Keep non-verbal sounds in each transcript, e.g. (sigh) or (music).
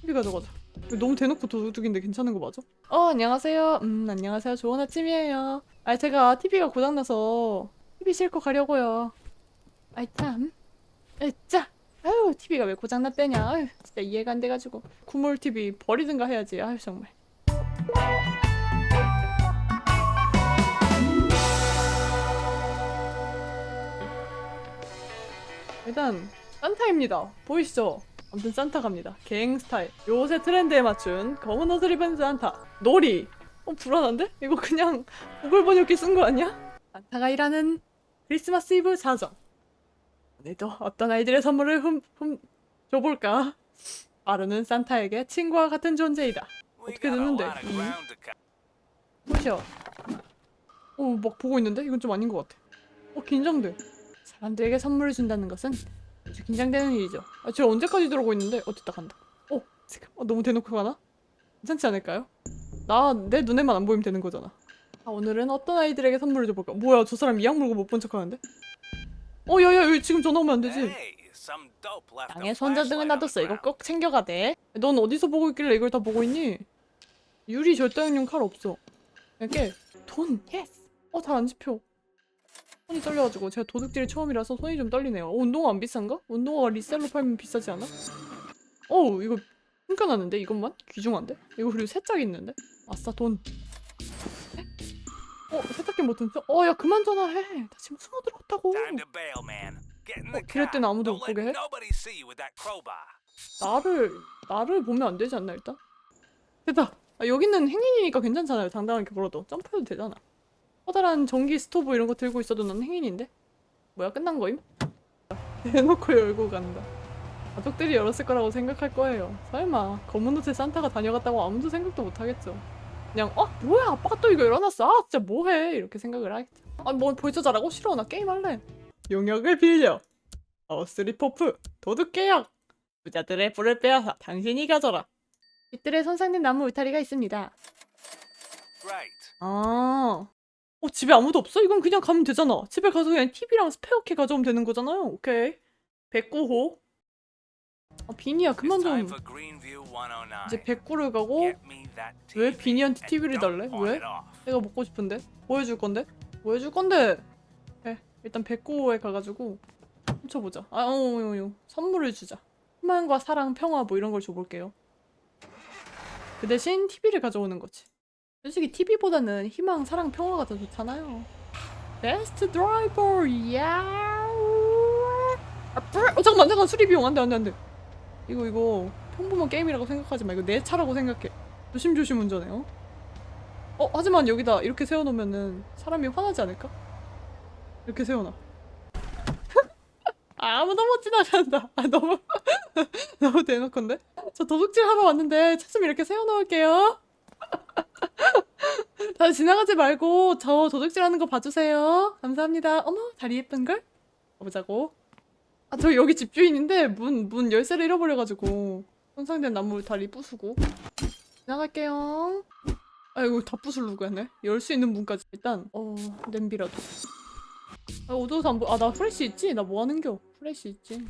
TV 가져가자. 너무 대놓고 도둑인데 괜찮은 거 맞아? 어 안녕하세요. 음 안녕하세요. 좋은 아침이에요. 아 제가 TV가 고장나서 TV 싣고 가려고요. 아이 참. 으짜. 아유 TV가 왜 고장났대냐. 아유 진짜 이해가 안 돼가지고 구물 TV 버리든가 해야지. 아유 정말. 일단 산타입니다. 보이시죠? 아무튼 산타 갑니다. 갱 스타일. 요새 트렌드에 맞춘 검은 옷을 입은 산타. 놀이. 어 불안한데? 이거 그냥 구글 번역기 쓴 거 아니야? 산타가 일하는 크리스마스 이브 자정. 오늘도 어떤 아이들의 선물을 흠, 흠 줘볼까? 아르는 산타에게 친구와 같은 존재이다. 어떻게 됐는데? 음. 보셔. 어, 막 보고 있는데? 이건 좀 아닌 것 같아. 어, 긴장돼. 사람들에게 선물을 준다는 것은 긴장되는 일이죠. 아, 쟤 언제까지 들어오고 있는데? 어, 됐다 간다. 어, 지금 어, 너무 대놓고 가나? 괜찮지 않을까요? 나, 내 눈에만 안 보이면 되는 거잖아. 아, 오늘은 어떤 아이들에게 선물을 줘볼까? 뭐야, 저 사람 이악 물고 못 본 척 하는데? 어, 야, 야, 여기 지금 전화 오면 안 되지. 땅에 손자등을 놔뒀어. 이거 꼭 챙겨가대. 넌 어디서 보고 있길래 이걸 다 보고 있니? 유리 절단용 칼 없어. 이렇게 돈, 예스. 어, 잘 안 집혀. 손이 떨려가지고 제가 도둑질이 처음이라서 손이 좀 떨리네요. 어, 운동화 안 비싼가? 운동화가 리셀로 팔면 비싸지 않아? 어우 이거 흥겨나는데 이것만? 귀중한데? 이거 그리고 세짝 있는데? 아싸 돈. 어 세탁기 버튼 써? 어야 그만 전화해. 나 지금 숨어 들어갔다고. 어, 기럴 때는 아무도 못 보게 해? 나를 나를 보면 안 되지 않나 일단? 됐다. 아, 여기는 행인이니까 괜찮잖아요. 당당하게 걸어도 점프해도 되잖아. 커다란 전기 스토브 이런 거 들고 있어도 난 행인인데? 뭐야 끝난 거임? 대놓고 열고 간다. 가족들이 열었을 거라고 생각할 거예요. 설마 검은 옷에 산타가 다녀갔다고 아무도 생각도 못 하겠죠. 그냥 어 뭐야 아빠가 또 이거 열어놨어. 아 진짜 뭐해 이렇게 생각을 하겠죠. 아뭐 벌써 잘하고 싫어 나 게임 할래. 용역을 빌려. 어스리퍼프 도둑 계약. 부자들의 불을 빼앗아 당신이 가져라. 빗들에 손상된 나무 울타리가 있습니다. 아. 어, 집에 아무도 없어? 이건 그냥 가면 되잖아. 집에 가서 그냥 TV랑 스페어키 가져오면 되는 거잖아요. 오케이. 109호. 아, 비니야, 그만 좀. 이제 109를 가고, 왜 비니한테 TV를 달래? 왜? 내가 먹고 싶은데? 뭐 해줄 건데? 뭐 해줄 건데? 네, 일단 109호에 가가지고, 훔쳐보자. 아, 어, 어, 어, 선물을 주자. 희망과 사랑, 평화 뭐 이런 걸 줘볼게요. 그 대신 TV를 가져오는 거지. 솔직히 TV보다는 희망, 사랑, 평화가 더 좋잖아요. 베스트 드라이버, 야. 어, 잠깐만, 잠깐 수리 비용 안돼, 안돼, 안돼. 이거 이거 평범한 게임이라고 생각하지 마. 이거 내 차라고 생각해. 조심조심 운전해요. 어, 하지만 여기다 이렇게 세워놓으면은 사람이 화나지 않을까? 이렇게 세워놔. (laughs) 아, 아무도 못 지나간다. 아, 너무 (laughs) 너무 대놓고인데? 저 도둑질 하러 왔는데 차 좀 이렇게 세워놓을게요. 다 지나가지 말고 저 도둑질하는 거 봐주세요. 감사합니다. 어머 다리 예쁜 걸? 가보자고. 아 저 여기 집주인인데 문 문 열쇠를 잃어버려가지고 손상된 나무 다리 부수고 지나갈게요. 아이고 다 부수려고 했네. 열 수 있는 문까지 일단 어 냄비라도. 아 어두워서 안 보. 아나 프레시 있지? 나 뭐 하는겨? 프레시 있지.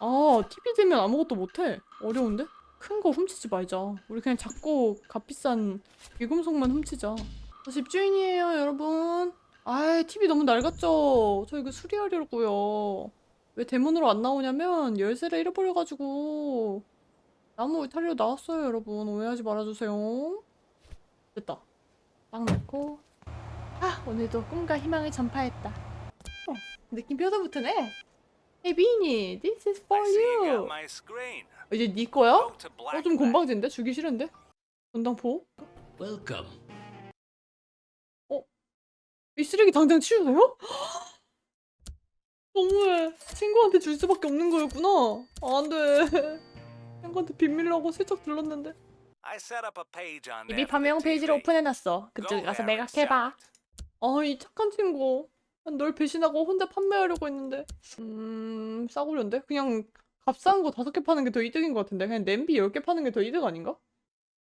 아 TV 되면 아무것도 못해. 어려운데? 큰 거 훔치지 말자. 우리 그냥 작고 값비싼 귀금속만 훔치자. 저 집주인이에요, 여러분. 아이, TV 너무 낡았죠? 저 이거 수리하려고요. 왜 대문으로 안 나오냐면 열쇠를 잃어버려가지고 나무 울타리로 나왔어요, 여러분. 오해하지 말아주세요. 됐다. 딱 넣고 아, 오늘도 꿈과 희망을 전파했다. 어, 느낌 뼈다붙으네. Hey, 비니, this is for you. 이제 네 거야? 어, 좀 건방진데? 주기 싫은데? 전당포? Welcome. 이 쓰레기 당장 치우세요? (gasps) 너무해. 친구한테 줄 수밖에 없는 거였구나. 아, 안 돼. (laughs) 친구한테 하고 슬쩍 들렀는데. 이미 판매용 페이지를 오픈해놨어. 그쪽에 가서 매각해봐. 아, 이 착한 친구. 난 널 배신하고 혼자 판매하려고 했는데. 음, 싸구려인데? 그냥 값싼 거 다섯 개 파는 게 더 이득인 것 같은데. 그냥 냄비 10개 파는 게 더 이득 아닌가?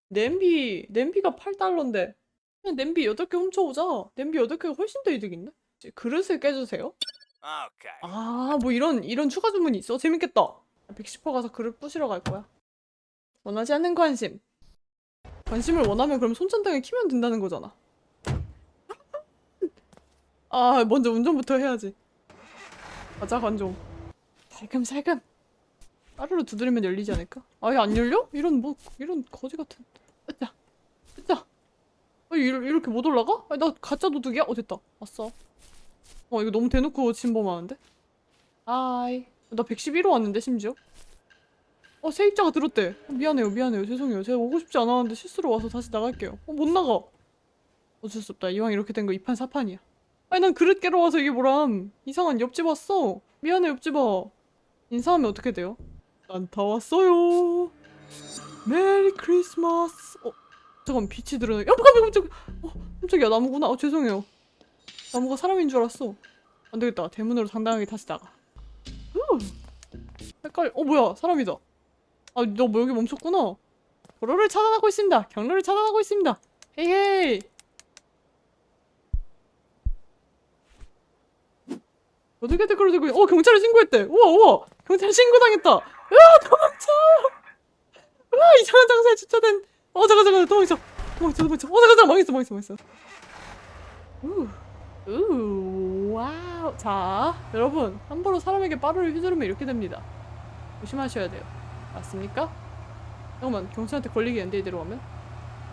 냄비, 냄비가 8달러인데. 그냥 냄비 8개 훔쳐오자. 냄비 8개가 훨씬 더 이득인데? 그릇을 깨주세요? 아, 뭐 이런, 이런 추가 주문이 있어? 재밌겠다. 110% 가서 그릇 부시러 갈 거야. 원하지 않는 관심. 관심을 원하면 그럼 손전등을 키면 된다는 거잖아. 아, 먼저 운전부터 해야지. 가자, 관종. 살금살금. 따르르 두드리면 열리지 않을까? 아예 안 열려? 이런 뭐 이런 거지 같은. 으짜, 으짜. 아, 이렇게 못 올라가? 아, 나 가짜 도둑이야? 어 됐다. 왔어. 어 이거 너무 대놓고 침범하는데? 아이, 나 111호 왔는데 심지어. 어 세입자가 들었대. 어, 미안해요, 미안해요, 죄송해요. 제가 오고 싶지 않았는데 실수로 와서 다시 나갈게요. 어 못 나가. 어쩔 수 없다. 이왕 이렇게 된 거 2판 4판이야. 아니 난 그릇 깨러 와서 이게 뭐람. 이상한 옆집 왔어. 미안해 옆집아. 인사하면 어떻게 돼요? 난다 왔어요. 메리 크리스마스. 어 잠깐 빛이 들어네. 야 깜짝이야 깜짝이야. 어 깜짝이야 나무구나. 어 죄송해요. 나무가 사람인 줄 알았어. 안 되겠다. 대문으로 당당하게 다시 나가. 후. 헷갈려. 어 뭐야 사람이다. 아 너 뭐 여기 멈췄구나. 도로를 차단하고 있습니다. 경로를 차단하고 있습니다. 헤이헤이. 어떻게 댓글을 들고 있- 어 경찰에 신고했대. 우와 우와 경찰 신고당했다. 으아 도망쳐. 으아 이상한 장소에 주차된. 어 잠깐 잠깐 도망쳐. 도망쳐 도망쳐. 어 잠깐 잠깐 망했어 망했어 망했어. 우. 우 와우. 자 여러분 함부로 사람에게 빠루를 휘두르면 이렇게 됩니다. 조심하셔야 돼요. 맞습니까? 잠깐만 경찰한테 걸리겠는데 이대로 가면?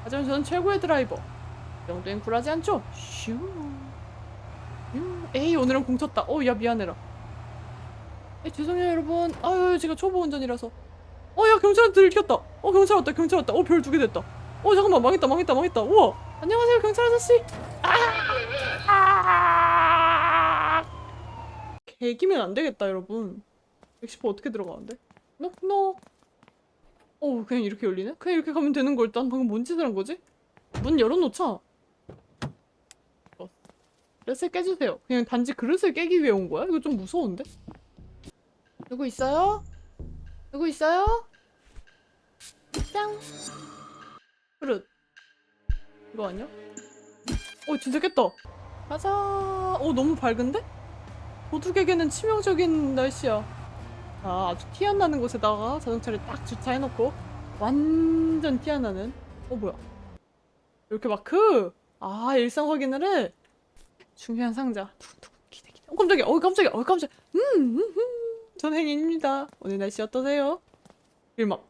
하지만 저는 최고의 드라이버. 이 정도엔 굴하지 않죠? 슈. 슈. 에이 오늘은 공쳤다. 어야 미안해라. 에이, 죄송해요 여러분. 아유 제가 초보 운전이라서. 어야 경찰한테 들켰다. 어 경찰 왔다 경찰 왔다. 어 별 두 개 됐다. 어 잠깐만 망했다 망했다 망했다. 우와 안녕하세요 경찰 아저씨. 아! 개기면 안 되겠다 여러분. 110% 어떻게 들어가는데? 넉넉. 어 그냥 이렇게 열리네? 그냥 이렇게 가면 되는 걸난 방금 뭔 짓을 한 거지? 문 열어놓자. 어. 그릇을 깨주세요. 그냥 단지 그릇을 깨기 위해 온 거야? 이거 좀 무서운데? 누구 있어요? 누구 있어요? 짱. 그릇. 이거 아니야? 어 진짜 깼다. 가자. 어 너무 밝은데? 도둑에게는 치명적인 날씨야. 아, 아주 티 안 나는 곳에다가 자동차를 딱 주차해놓고 완전 티 안 나는 어 뭐야 이렇게 마크 아 일상 확인을 해 중요한 상자 두근두근 기대 기대 어 깜짝이야 어 깜짝이야 어 깜짝 음 전 행인입니다 오늘 날씨 어떠세요 일막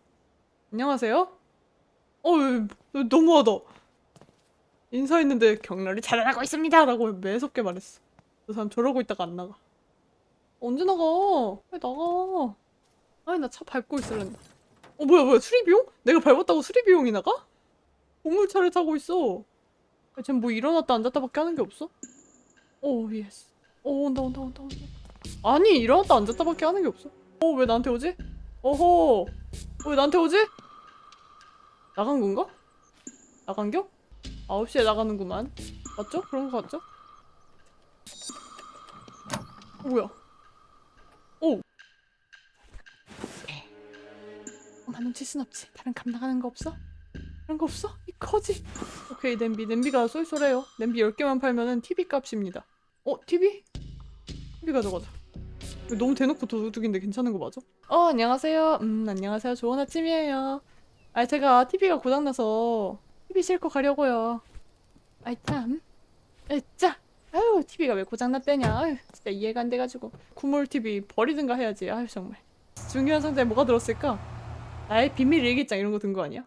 안녕하세요 어 너무하다 인사했는데 경로를 차단하고 있습니다 라고 매섭게 말했어 그 사람 저러고 있다가 안 나가 언제 나가? 왜 나가? 아니 나 차 밟고 있을란다. 어 뭐야 뭐야 수리 비용? 내가 밟았다고 수리 비용이 나가? 보물차를 타고 있어. 쟨뭐 일어났다 앉았다밖에 하는 게 없어? 오 예스. 오 온다 온다 온다 온다. 아니 일어났다 앉았다밖에 하는 게 없어. 어 왜 나한테 오지? 어허. 왜 나한테 오지? 나간 건가? 나간겨? 9시에 나가는구만. 맞죠? 그런 거 같죠? 어, 뭐야? 오. 엄마 눈치 순 없지. 다른 감당하는 거 없어? 그런 거 없어? 이 커지. 오케이 냄비. 냄비가 쏠쏠해요. 냄비 10개만 팔면은 TV 값입니다. 어? TV? TV 가져가자. 너무 대놓고 도둑인데 괜찮은 거 맞아? 어 안녕하세요. 음 안녕하세요. 좋은 아침이에요. 아 제가 TV가 고장나서 TV 싣고 가려고요. 아이 참. 으짜. 아유 TV가 왜 고장났대냐 아유 진짜 이해가 안 돼가지고 구물 TV 버리든가 해야지 아유 정말 중요한 상자에 뭐가 들었을까 나의 비밀 일기장 이런 거 든 거 아니야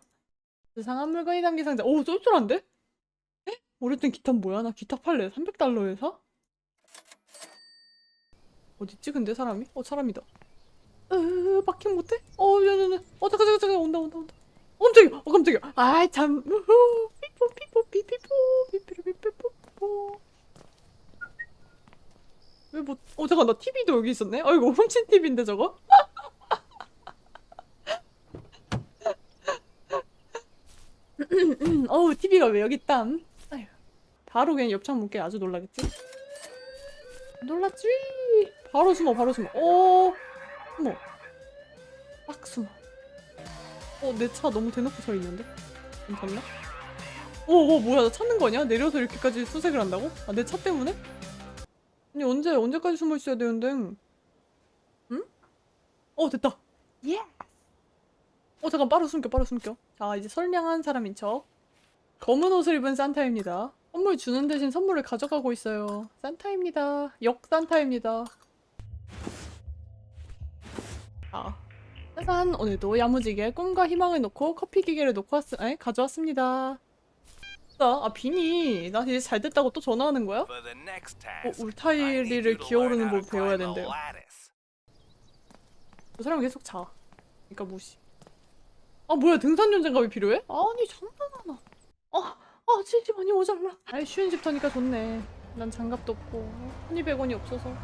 수상한 물건이 담긴 상자 오 쏠쏠한데 에? 오래된 기타 뭐야 나 기타 팔래 300달러에 사? 어딨지 근데 사람이? 어 사람이다 으 막힌 못해? 어 야야야 어 잠깐 잠깐 잠깐 온다 온다 온다 어, 깜짝이야 어 깜짝이야 아이 참 삐뽀 삐뽀 삐삐뽀 삐삐삐 삐뽀 왜 뭐? 어 잠깐 나 TV도 여기 있었네. 아이고 훔친 TV인데 저거? (laughs) 어우 TV가 왜 여기 있다? 아휴 바로 그냥 옆창 문게 아주 놀라겠지? 놀랐지? 바로 숨어 바로 숨어. 어 숨어. 딱 숨어. 어 내 차 너무 대놓고 서 있는데? 괜찮나? 어, 어 뭐야 나 찾는 거 아니야? 내려서 이렇게까지 수색을 한다고? 아 내 차 때문에? 아니 언제 언제까지 숨어 있어야 되는데? 응? 어 됐다. 예. 어 잠깐 빠르 숨겨 빠르 숨겨 자 이제 선량한 사람인 척 검은 옷을 입은 산타입니다 선물 주는 대신 선물을 가져가고 있어요 산타입니다 역 산타입니다 자 짜잔 오늘도 야무지게 꿈과 희망을 놓고 커피 기계를 놓고 왔, 에? 가져왔습니다 아 비니 나 이제 잘 됐다고 또 전화하는 거야? 어, 울타리를 기어오르는 법 배워야 된대요. 그 사람 계속 자 그러니까 무시 아 뭐야 등산 연장감이 필요해? 아니 장난하나 아, 아 진짜 많이 모자라 아이 쉬운 집 터니까 좋네 난 장갑도 없고 1200원이 없어서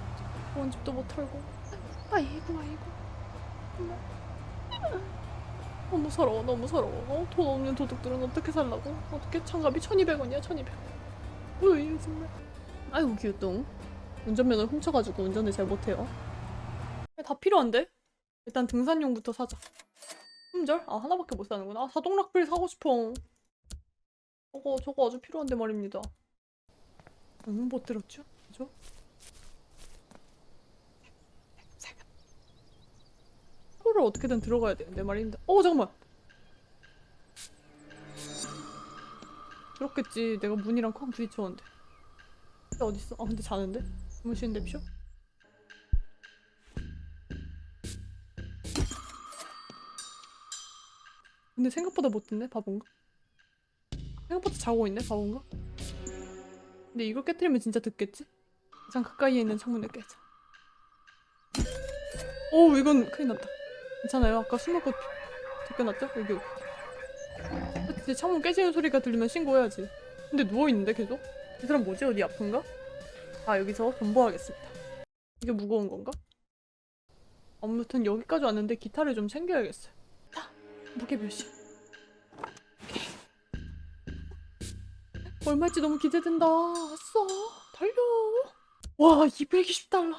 좋은 집도 못 털고 아이고 아이고. 너무 서러워 너무 서러워. 어, 돈 없는 도둑들은 어떻게 살라고? 어떻게 장갑이 1200원이야 1200원. 으이 정말. 아이고 귀뚱 운전면허 훔쳐가지고 운전을 잘 못해요. 다 필요한데? 일단 등산용부터 사자. 품절? 아 하나밖에 못 사는구나. 아 자동락빌 사고 싶어. 저거 저거 아주 필요한데 말입니다. 응, 못 들었죠? 그죠? 하루를 어떻게든 들어가야 되는데 말입니다 어 잠깐만 그렇겠지 내가 문이랑 쾅 부딪혔는데 어딨어? 아 근데 자는데? 주무시는데 피쇼? 근데 생각보다 못 듣네 바본가? 생각보다 자고 있네 바본가? 근데 이걸 깨뜨리면 진짜 듣겠지? 가장 가까이에 있는 창문을 깨자 오 이건 큰일 났다 괜찮아요 아까 술 먹고 제껴놨죠? 여기 여기 이제 창문 깨지는 소리가 들리면 신고해야지 근데 누워있는데 계속? 이 사람 뭐지? 어디 아픈가? 아 여기서 존버하겠습니다 이게 무거운 건가? 아무튼 여기까지 왔는데 기타를 좀 챙겨야겠어요 무게 몇이야? 얼마일지 너무 기대된다. 왔어. 달려. 와, 220달러.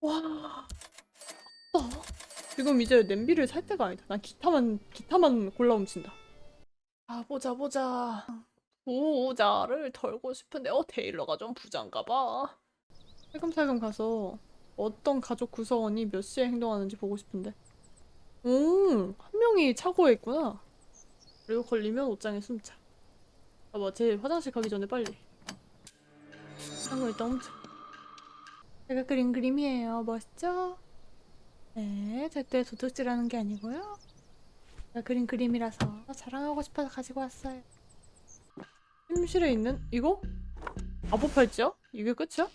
와. 어. 지금 이제 냄비를 살 때가 아니다. 난 기타만 기타만 골라 훔친다. 아, 보자 보자. 부자를 털고 싶은데 어 테일러가 좀 부자인가 봐. 살금살금 가서 어떤 가족 구성원이 몇 시에 행동하는지 보고 싶은데. 오, 한 명이 차고에 있구나. 그리고 걸리면 옷장에 숨자. 아, 뭐, 제 화장실 가기 전에 빨리. 한거 일단 훔쳐. 제가 그린 그림이에요. 멋있죠? 네, 절대 도둑질하는 게 아니고요. 제가 그린 그림이라서 자랑하고 싶어서 가지고 왔어요. 침실에 있는 이거? 아보 팔찌야? 이게 끝이야?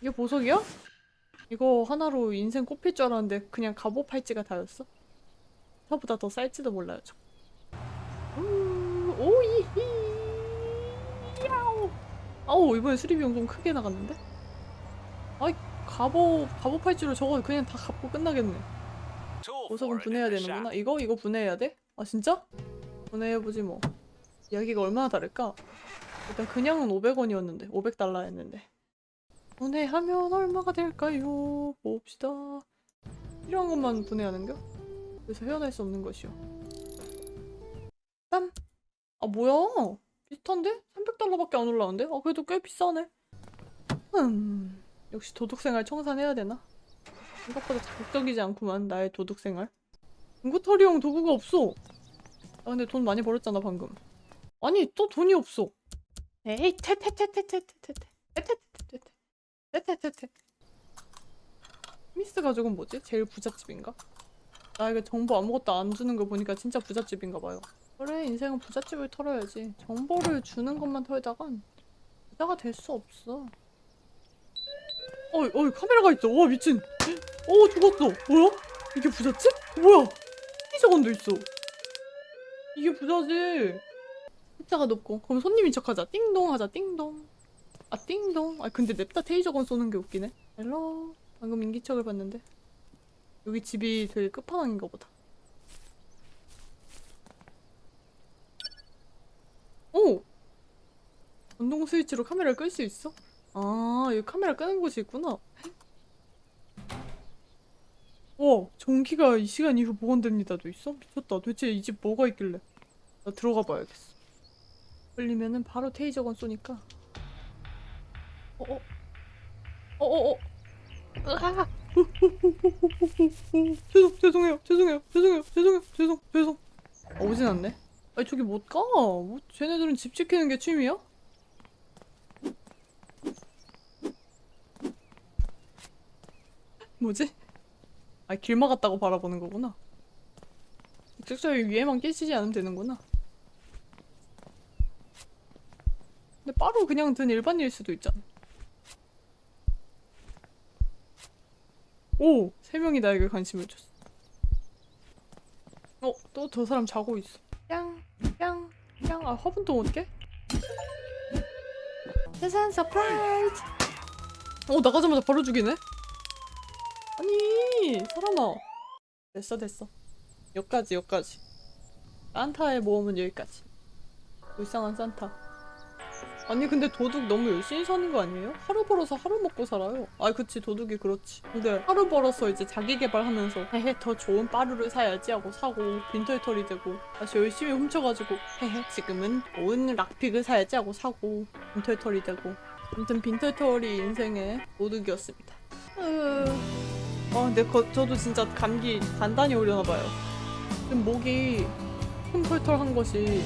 이게 보석이야? 이거 하나로 인생 꼽힐 줄 알았는데 그냥 갑오 팔찌가 다였어? 저보다 더 쌀지도 몰라요 저. 음, 오이히 야오 아우 이번에 수리 비용 좀 크게 나갔는데? 아이 갑오 갑오 팔찌로 저거 그냥 다 갚고 끝나겠네 보석은 분해해야 되는구나. 이거 이거 분해해야 돼? 아 진짜? 분해해보지 뭐 이야기가 얼마나 다를까? 일단 그냥은 500원이었는데 500달러였는데 분해하면 얼마가 될까요? 봅시다 필요한 것만 분해하는겨? 그래서 헤어날 수 없는 것이요 땀! 아 뭐야 비슷한데? 300달러밖에 안 올라오는데? 아 그래도 꽤 비싸네 음 역시 도둑생활 청산해야 되나? 생각보다 자극적이지 않구만 나의 도둑생활 인구털이용 도구가 없어 아 근데 돈 많이 벌었잖아 방금 아니 또 돈이 없어 에이 테테테테테테테 테테테테테 테테테테 미스 가족은 뭐지? 제일 부잣집인가? 나에게 정보 아무것도 안 주는 거 보니까 진짜 부잣집인가 봐요 그래 인생은 부잣집을 털어야지 정보를 주는 것만 털다간 부자가 될 수 없어 어이 어이 카메라가 있어. 와 미친. 어 죽었어. 뭐야? 이게 부잣집? 뭐야? 피자건도 있어. 이게 부자지 숫자가 높고 그럼 손님인 척 하자. 띵동 하자 띵동. 아 띵동? 아 근데 냅다 테이저건 쏘는 게 웃기네. 헬로? 방금 인기척을 봤는데. 여기 집이 되게 끝판왕인가 보다. 오! 전동 스위치로 카메라를 끌 수 있어? 아 여기 카메라 끄는 곳이 있구나. 와 전기가 이 시간 이후 복원됩니다도 있어? 미쳤다. 도대체 이 집 뭐가 있길래? 나 들어가 봐야겠어. 걸리면은 바로 테이저건 쏘니까. 어어. 어어어. 으아. 죄송 죄송해요. 죄송해요. 죄송해요. 죄송해요. 죄송 죄송. 아, 오진 않네. 아니 저기 못 가. 뭐 쟤네들은 집 지키는 게 취미야? 뭐지? 아 길 막았다고 바라보는 거구나 직접적인 위에만 끼치지 않으면 되는구나 근데 바로 그냥 든 일반일 수도 있잖아 오! 세 명이 나에게 관심을 줬어. 어, 또 저 사람 자고 있어. 양, 양, 양. 아, 못 깨? 세상 서프라이즈! 어, 나가자마자 바로 죽이네? 아니, 사람아. 됐어, 됐어. 여기까지, 여기까지. 산타의 모험은 여기까지. 불쌍한 산타. 아니 근데 도둑 너무 열심히 사는 거 아니에요? 하루 벌어서 하루 먹고 살아요. 아 그치 도둑이 그렇지. 근데 하루 벌어서 이제 자기 개발하면서 헤헤 더 좋은 빠루를 사야지 하고 사고 빈털털이 되고 다시 열심히 훔쳐가지고 헤헤 지금은 좋은 락픽을 사야지 하고 사고 빈털털이 되고 아무튼 빈털털이 인생의 도둑이었습니다. 으... 아 근데 거, 저도 진짜 감기 단단히 오려나 봐요. 지금 목이 털털한 것이